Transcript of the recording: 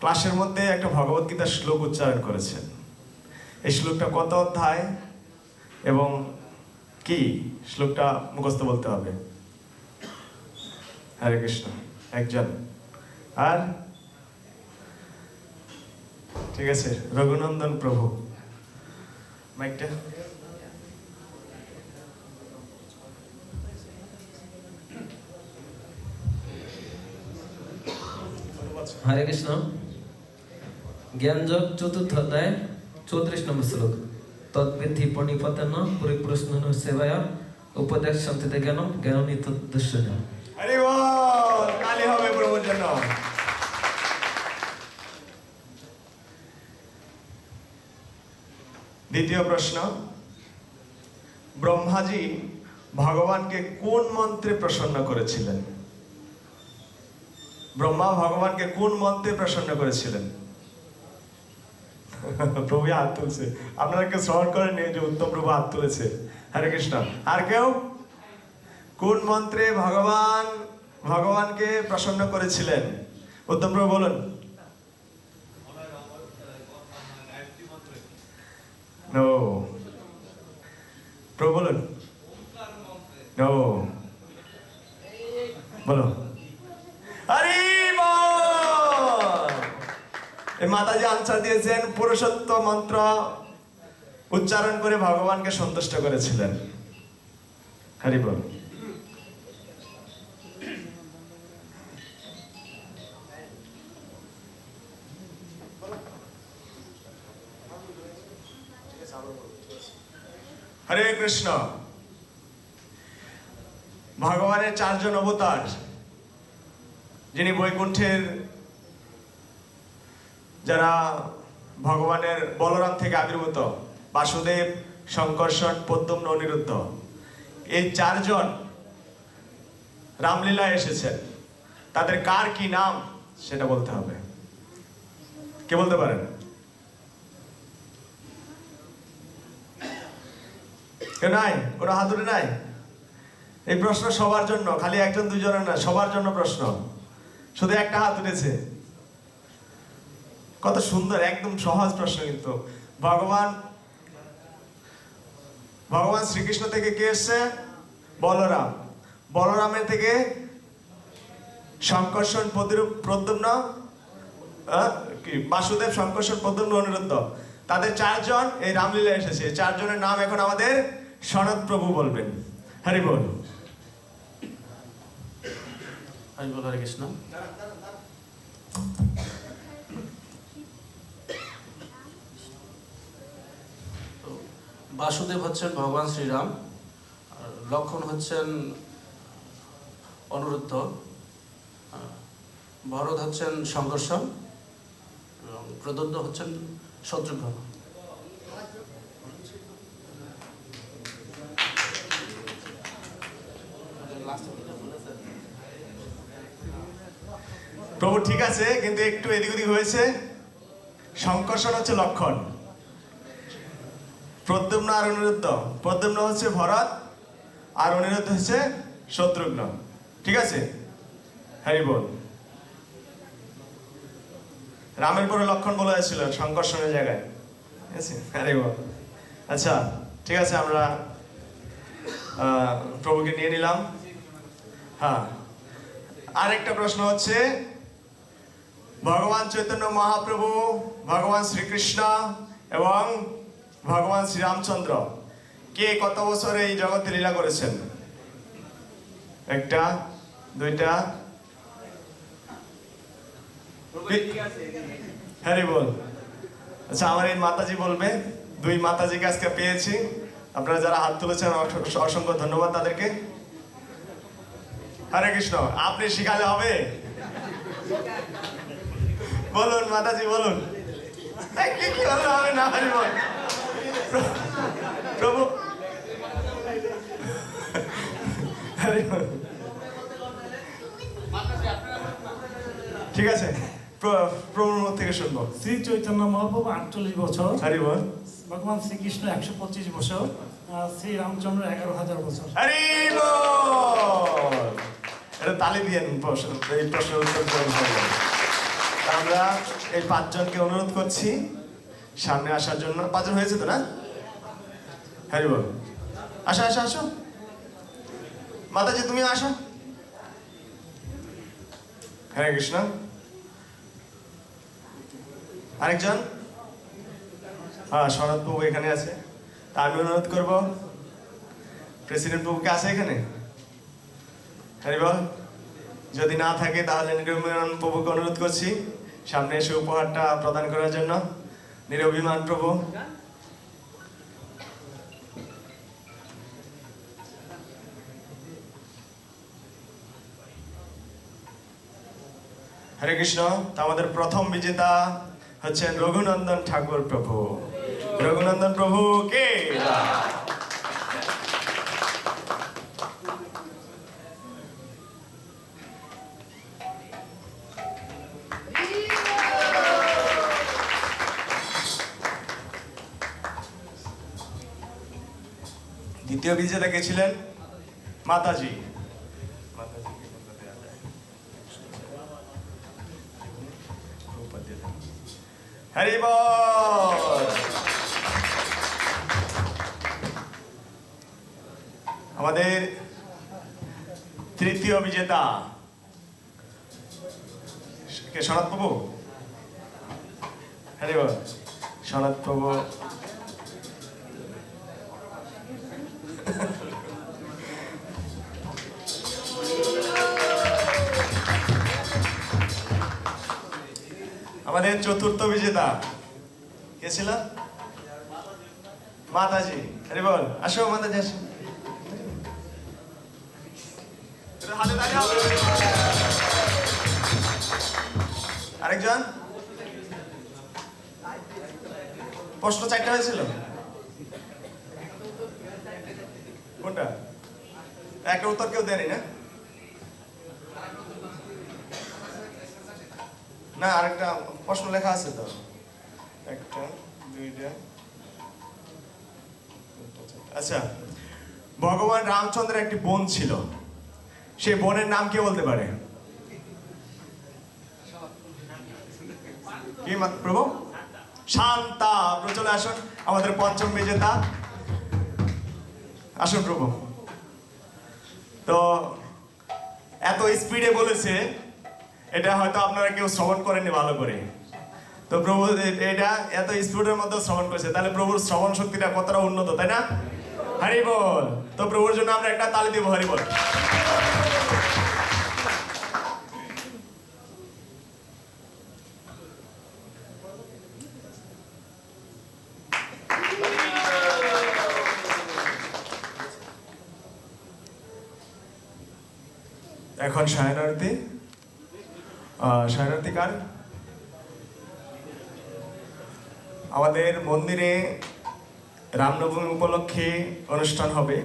ক্লাসের মধ্যে একটা ভগবত গীতার শ্লোক উচ্চারণ করেছেন। এই শ্লোকটা কত অধ্যায়? এবং কি? শ্লোকটা মুখস্থ বলতে হবে। হরে কৃষ্ণ, একজন। আর? ঠিক আছে, রঘুনন্দন প্রভু। মাইকটা। হরে কৃষ্ণ। জ্ঞানযোগ চতুর্থ অধ্যায় চৌত্রিশ নম্বর শ্লোক তদ্বিধি পণিপতন পরিপ্রশ্ন সেবায় উপদেশ শান্তিতে জ্ঞানম জ্ঞান জন্য। দ্বিতীয় প্রশ্ন, ব্রহ্মাজি ভগবানকে কোন মন্ত্রে প্রসন্ন করেছিলেন? ব্রহ্মা ভগবানকে কোন মন্ত্রে প্রসন্ন করেছিলেন? প্রভু হাত তুলছে। আপনারা কেউ স্মরণ করেন যে উত্তম প্রভু হাত তুলেছে। হরে কৃষ্ণ। আর কেউ? কোন মন্ত্রে ভগবান, ভগবানকে প্রসন্ন করেছিলেন? উত্তম প্রভু, বলুন। প্রভু, বলুন নো বলো আরে এই আনসার দিয়েছেন পুরুষত্ব মন্ত্র। উচ্চারণ করে ভগবানকে সন্তুষ্ট করেছিলেন। হরি বল। হরে কৃষ্ণ। ভগবানের চারজন অবতার, যিনি বৈকুণ্ঠের যারা ভগবানের বলরাম থেকে আবির্ভূত, বাসুদেব শঙ্কর্ষণ পদ্মম্ন অনিরুদ্ধ এই চারজন রামলীলায় এসেছেন। তাদের কার কি নাম সেটা বলতে হবে। কে বলতে পারেন? কেউ নাই? কোনো হাতুড়ি নাই? এই প্রশ্ন সবার জন্য, খালি একজন দুজনের না, সবার জন্য প্রশ্ন। শুধু একটা হাত উঠেছে। কত সুন্দর, একদম সহজ প্রশ্ন কিন্তু। ভগবান ভগবান শ্রীকৃষ্ণ থেকে কে এসছে? বলরাম। বলরামের থেকে শঙ্কর্ষণ প্রদ্যুম- প্রদ্যুম্ন কি, বাসুদেব শঙ্কর্ষণ প্রদ্যুম্ন অনিরুদ্ধ। তাদের চারজন, এই রামলীলা এসেছে। চারজনের নাম এখন আমাদের সনদ প্রভু বলবেন। হরি বল। হরি বল, হরে কৃষ্ণ। বাসুদেব হচ্ছেন ভগবান শ্রীরাম লক্ষণ হচ্ছেন অনুরুদ্ধ ভরত হচ্ছেন সংঘর্ষণ এবং প্রদত্ত হচ্ছেন শত্রুঘ্ন। প্রভু ঠিক আছে, কিন্তু একটু এদিক ওদিক হয়েছে। সংকর্ষণ হচ্ছে লক্ষণ। প্রদ্যুম্ন আর অনিরুদ্ধ। প্রদ্যুম্ন হচ্ছে ভরত, আর অনিরুদ্ধ হচ্ছে শত্রুঘ্ন। ঠিক আছে? হ্যারি বল। রামের পরে লক্ষণ বলা হয়েছিল, সংকর্ষণের জায়গায়। ঠিক আছে? হ্যারি বল। আচ্ছা ঠিক আছে, আমরা প্রভুকে নিয়ে নিলাম। হ্যাঁ। আরেকটা প্রশ্ন হচ্ছে, ভগবান চৈতন্য মহাপ্রভু, ভগবান শ্রীকৃষ্ণ এবং ভগবান শ্রীরামচন্দ্র কে কত বছর এই জগতে লীলা করেছেন? একটা দুইটা। হ্যাঁ রে বল। আচ্ছা আমার এই মাতাজি বলবে দুই মাতাজিকে আজকে পেয়েছি। আপনারা যারা হাত তুলেছেন অস- অসংখ্য ধন্যবাদ তাদেরকে। হরে কৃষ্ণ আপনি শিখালে হবে। বলুন মাতাজি বলুন। কি হবে না হরি বল। প্রভু। ঠিক আছে প্র- প্রভুর মুখ থেকে শুনব। শ্রী চৈতন্য মহাপ্রভু আটচল্লিশ বছর। হরি বল। ভগবান শ্রীকৃষ্ণ একশো পঁচিশ বছর শ্রী রামচন্দ্র এগারো হাজার বছর। এটা তালি দিয়ে এই প্রশ্নের উত্তর আমরা এই পাঁচজনকে অনুরোধ করছি সামনে আসার জন্য। পাঁচজন হয়েছে তো না? হ্যাঁ বল আসো আসো আসো। মাতাজি, তুমি আসো। হরে কৃষ্ণ। আরেকজন? হ্যাঁ শরৎ বাবু এখানে আছে। তা আমি অনুরোধ করব প্রেসিডেন্ট বাবুকে আছে এখানে? হ্যাঁ বল যদি না থাকে, তাহলে নিরভিমান প্রভুকে অনুরোধ করছি, সামনে এসে উপহারটা প্রদান করার জন্য। নিরভিমান প্রভু হরে কৃষ্ণ। আমাদের প্রথম বিজেতা হচ্ছেন রঘুনন্দন ঠাকুর প্রভু। রঘুনন্দন প্রভু কে? দ্বিতীয় বিজেতা কে ছিলেন? মাতাজি মাতাজিকে কোনটা দেয়া যায়? প্রভুপাদ দিয়ে দেন। বল আমাদের তৃতীয় বিজেতা কে? শরৎ প্রভু? হ্যারি বল সনাত প্রভু। আমাদের চতুর্থ বিজেতা। কে ছিল? মাতাজি। আরে বল আসো মাতাজি আসো। আরেকজন? প্রশ্ন চারটা হয়েছিল? কোনটা? একটা উত্তর কেউ দেয়নি না? না, আরেকটা প্রশ্ন লেখা আছে তো। একটা, দুইটা। আচ্ছা ভগবান রামচন্দ্রের একটি বোন ছিল। সেই বোনের নাম কে বলতে পারে? কি প্রভু? শান্তা। প্রভু, চলে আসুন। আমাদের পঞ্চম বিজেতা। আসুন প্রভু। তো, এত স্পিডে বলেছে এটা হয়তো আপনারা কেউ শ্রবণ করেননি ভালো করে। তো প্রভু এটা এত স্পিডের মধ্যে শ্রবণ করেছে, তাহলে প্রভুর শ্রবণ শক্তিটা কতটা উন্নত, তাই না? হরি বল। তো প্রভুর জন্য আমরা একটা তালি দিব, হরি বল। এখন সায়নারতি। কার আমাদের মন্দিরে রামনবমী উপলক্ষে অনুষ্ঠান হবে।